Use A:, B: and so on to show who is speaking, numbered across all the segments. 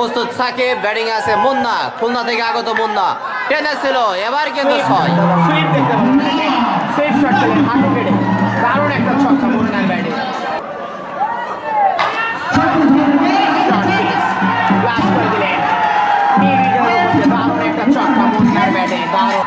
A: প্রস্তুত সাকিব ব্যাটিং আছে মুন্না খুলনা থেকে আগত মুন্না। টেনে ছিল এবার কিন্তু ছয়।
B: দারুণ একটা ছক্কা মুন্নার ব্যাটে। দারুণ।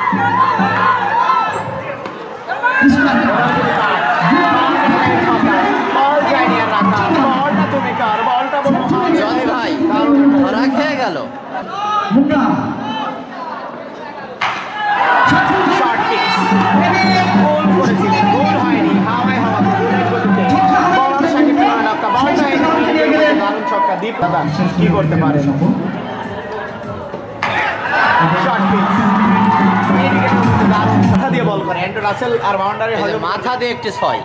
B: দীপ দাদা কি করতে পারে শর্ট পিচ এদিকের মধ্যে দারুণ মাথা দিয়ে বল করে অ্যান্ড্রু রাসেল আর বাউন্ডারি
A: মাথা দিয়ে একটি ছয়।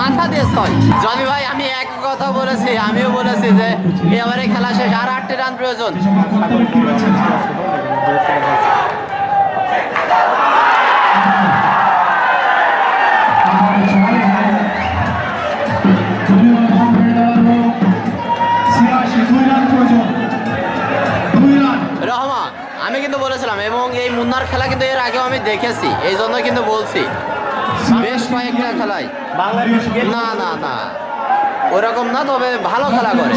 A: মাথা দিয়ে ছয়। জনি ভাই, আমি এক কথা বলেছি, আমিও বলেছি যে এবারে খেলা শেষ, আর আটটি রান প্রয়োজন। রহমান, আমি কিন্তু বলেছিলাম, এবং এই মুন্নার খেলা কিন্তু এর আগেও আমি দেখেছি, এই জন্য কিন্তু বলছি। বেশ কয়েকটা খেলায়
B: বাংলাদেশ
A: না না না। ওরকম না তবে ভালো খেলা করে।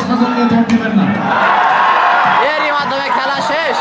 A: এরই মাধ্যমে খেলা শেষ।